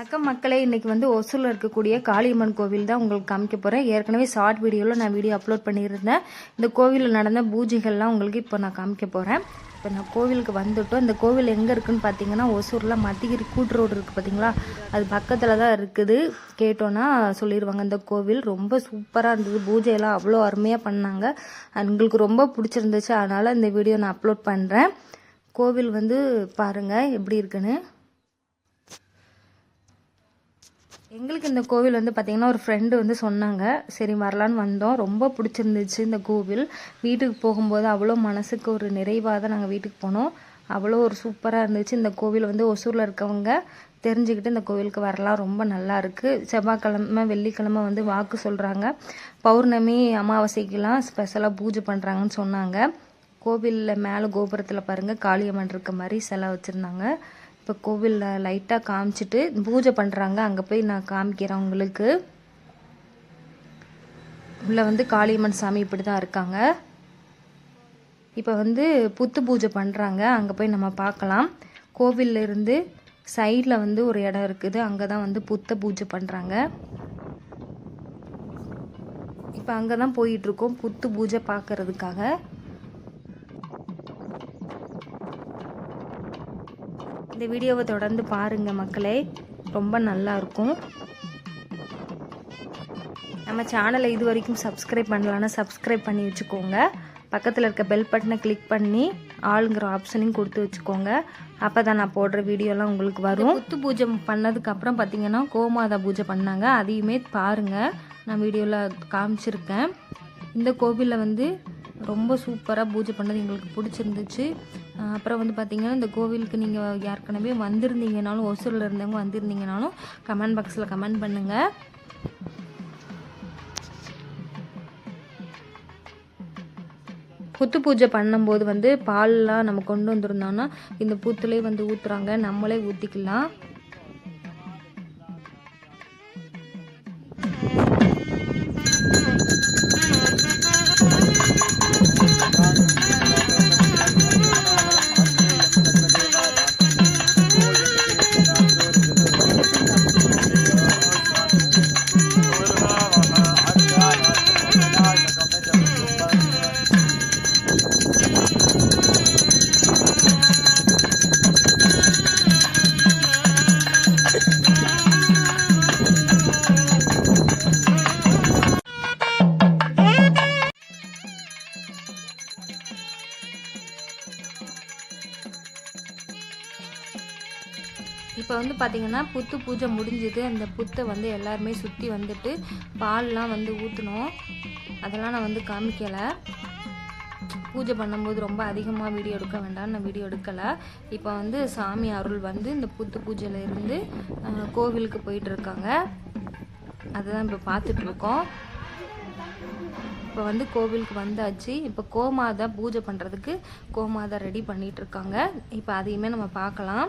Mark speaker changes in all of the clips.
Speaker 1: வணக்கம் மக்களே. இன்னைக்கு வந்து ஒசூரில் இருக்கக்கூடிய காளியம்மன் கோவில் தான் உங்களுக்கு காமிக்க போகிறேன் ஏற்கனவே ஷார்ட் வீடியோவில் நான் வீடியோ அப்லோட் பண்ணியிருந்தேன். இந்த கோவிலில் நடந்த பூஜைகள்லாம் உங்களுக்கு இப்போ நான் காமிக்க போகிறேன் இப்போ நான் கோவிலுக்கு வந்துட்டோம். இந்த கோவில் எங்கே இருக்குதுன்னு பார்த்தீங்கன்னா ஒசூரில் மத்திகிரி கூட்டு ரோடு இருக்குது பார்த்தீங்களா அது பக்கத்தில் தான் இருக்குது. கேட்டோன்னா சொல்லிடுவாங்க இந்த கோவில் ரொம்ப சூப்பராக இருந்தது. பூஜையெல்லாம் அவ்வளோ அருமையாக பண்ணாங்க. எங்களுக்கு ரொம்ப பிடிச்சிருந்துச்சு. அதனால் இந்த வீடியோ நான் அப்லோட் பண்ணுறேன் கோவில் வந்து பாருங்கள் எப்படி இருக்குன்னு. எங்களுக்கு இந்த கோவில் வந்து பார்த்திங்கன்னா ஒரு ஃப்ரெண்டு வந்து சொன்னாங்க. சரி வரலான்னு வந்தோம். ரொம்ப பிடிச்சிருந்துச்சு இந்த கோவில். வீட்டுக்கு போகும்போது அவ்வளோ மனசுக்கு ஒரு நிறைவாக தான் நாங்கள் வீட்டுக்கு போனோம். அவ்வளோ ஒரு சூப்பராக இருந்துச்சு. இந்த கோவில் வந்து ஒசூரில் இருக்கவங்க தெரிஞ்சுக்கிட்டு இந்த கோவிலுக்கு வரலாம். ரொம்ப நல்லா இருக்குது செவ்வாய்க்கிழமை வெள்ளிக்கிழமை வந்து வாக்கு சொல்கிறாங்க பௌர்ணமி அமாவாசைக்கெலாம் ஸ்பெஷலாக பூஜை பண்ணுறாங்கன்னு சொன்னாங்க. கோவிலில் மேலே கோபுரத்தில் பாருங்கள் காளியம்மன் இருக்க மாதிரி சிலை வச்சுருந்தாங்க. இப்போ கோவிலில் லைட்டாக காமிச்சிட்டு பூஜை பண்ணுறாங்க அங்கே போய் நான் காமிக்கிறேன் உங்களுக்கு. உள்ளே வந்து காளியம்மன் சாமி இப்படி தான் இருக்காங்க. இப்போ வந்து புத்து பூஜை பண்ணுறாங்க அங்கே போய் நம்ம பார்க்கலாம். கோவில்ல இருந்து சைடில் வந்து ஒரு இடம் இருக்குது. அங்கே தான் வந்து புத்த பூஜை பண்ணுறாங்க இப்போ அங்கே தான் போயிட்டுருக்கோம் புத்து பூஜை பார்க்கறதுக்காக. இந்த வீடியோவை தொடர்ந்து பாருங்கள் மக்களே. ரொம்ப நல்லா இருக்கும். நம்ம சேனலை இது வரைக்கும் சப்ஸ்கிரைப் பண்ணலான்னா சப்ஸ்கிரைப் பண்ணி வச்சுக்கோங்க. பக்கத்தில் இருக்க பெல் பட்டனை கிளிக் பண்ணி ஆளுங்கிற ஆப்ஷனையும் கொடுத்து வச்சுக்கோங்க. அப்போ தான் நான் போடுற வீடியோலாம் உங்களுக்கு வரும். புத்து பூஜை பண்ணதுக்கு அப்புறம் பார்த்தீங்கன்னா கோமாதா பூஜை பண்ணாங்க. அதையுமே பாருங்கள் நான் வீடியோவில் காமிச்சிருக்கேன். இந்த கோவிலில் வந்து ரொம்ப சூப்பராக பூஜை பண்ணது எங்களுக்கு பிடிச்சிருந்துச்சு. அப்புறம் வந்து பார்த்திங்கன்னா இந்த கோவிலுக்கு நீங்கள் ஏற்கனவே வந்திருந்தீங்கனாலும் ஒசூரில் இருந்தவங்க வந்திருந்தீங்கனாலும் கமெண்ட் பாக்ஸில் கமெண்ட் பண்ணுங்கள் புத்து பூஜை பண்ணும்போது வந்து பால்லாம் நம்ம கொண்டு வந்திருந்தோம்னா இந்த புத்துலேயே வந்து ஊற்றுறாங்க நம்மளே ஊற்றிக்கலாம் இப்போ வந்து பார்த்திங்கன்னா புத்து பூஜை முடிஞ்சுது. அந்த புத்தை வந்து எல்லாருமே சுற்றி வந்துட்டு பால்லாம் வந்து ஊற்றினோம் அதெல்லாம் நான் வந்து காமிக்கலை. பூஜை பண்ணும்போது ரொம்ப அதிகமாக வீடியோ எடுக்க வேண்டாம்னு நான் வீடியோ எடுக்கலை. இப்போ வந்து சாமி அருள் வந்து இந்த புத்து பூஜையில் இருந்து கோவிலுக்கு போயிட்டுருக்காங்க அதுதான் இப்போ பார்த்துட்ருக்கோம் இப்போ வந்து கோவிலுக்கு வந்தாச்சு. இப்போ கோமாதா பூஜை பண்ணுறதுக்கு கோமாதா ரெடி பண்ணிகிட்ருக்காங்க இப்போ அதையுமே நம்ம பார்க்கலாம்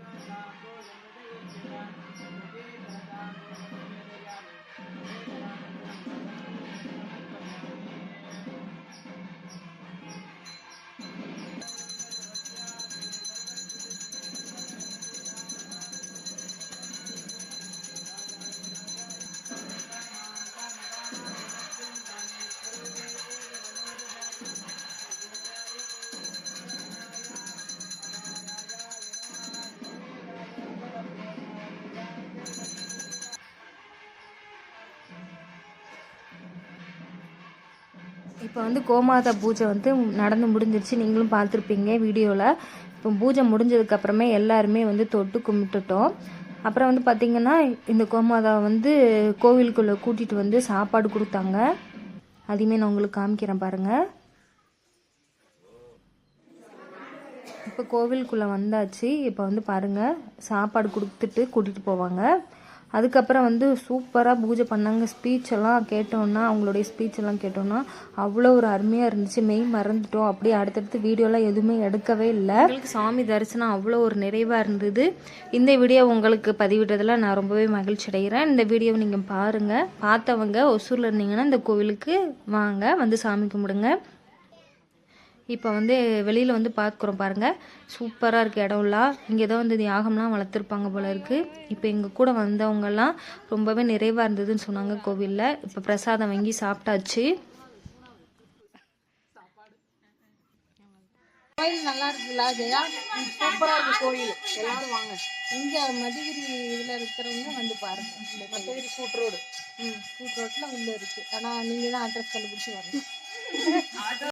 Speaker 2: Thank you.
Speaker 1: இப்போ வந்து கோமாதா பூஜை வந்து நடந்து முடிஞ்சிருச்சு. நீங்களும் பார்த்துருப்பீங்க வீடியோவில் இப்போ பூஜை முடிஞ்சதுக்கு அப்புறமே எல்லாருமே வந்து தொட்டு கும்பிட்டுட்டோம். அப்புறம் வந்து பார்த்திங்கன்னா இந்த கோமாதா வந்து கோவிலுக்குள்ளே கூட்டிகிட்டு வந்து சாப்பாடு கொடுத்தாங்க. அதையுமே நான் உங்களுக்கு காமிக்கிறேன் பாருங்கள் இப்போ கோவிலுக்குள்ளே வந்தாச்சு. இப்போ வந்து பாருங்கள் சாப்பாடு கொடுத்துட்டு கூட்டிகிட்டு போவாங்க. அதுக்கப்புறம் வந்து சூப்பராக பூஜை பண்ணாங்க. ஸ்பீச் எல்லாம் கேட்டோன்னா அவங்களுடைய ஸ்பீச் எல்லாம் கேட்டோன்னா அவ்வளோ ஒரு அருமையாக இருந்துச்சு. மெய் மறந்துட்டோம். அப்படியே அடுத்தடுத்து வீடியோலாம் எதுவுமே எடுக்கவே இல்லை. எங்களுக்கு சாமி தரிசனம் அவ்வளோ ஒரு நிறைவாக இருந்தது. இந்த வீடியோ உங்களுக்கு பதிவிட்டதில் நான் ரொம்பவே மகிழ்ச்சி அடைகிறேன். இந்த வீடியோவை நீங்கள் பாருங்கள் பார்த்தவங்க ஒசூரில் இருந்தீங்கன்னா இந்த கோவிலுக்கு வாங்க. வந்து சாமி கும்பிடுங்க. இப்போ வந்து வெளியில் வந்து பார்க்குறோம் பாருங்கள் சூப்பராக இருக்குது இடம்லாம் இங்கே தான் வந்து யாகம்லாம் வளர்த்துருப்பாங்க போல இருக்குது இப்போ எங்கள் கூட வந்தவங்கெல்லாம் ரொம்பவே நிறைவாக இருந்ததுன்னு சொன்னாங்க கோவிலில். இப்போ பிரசாதம் வாங்கி சாப்பிட்டாச்சு.
Speaker 3: கோயில் நல்லா இருக்குல்ல ஜெயா? சூப்பராக இருக்கு கோயில். எல்லாரும் வாங்க. இங்கே மதுகிரி இதில் இருக்கிறவங்க வந்து பாருங்கள் இந்த மதிகிரி கூட் ரோடு. ம் கூட் ரோட்டில் உள்ள இருக்குது ஆனால் நீங்கள் தான் அட்ரஸ் கண்டுபிடிச்சி வரணும்.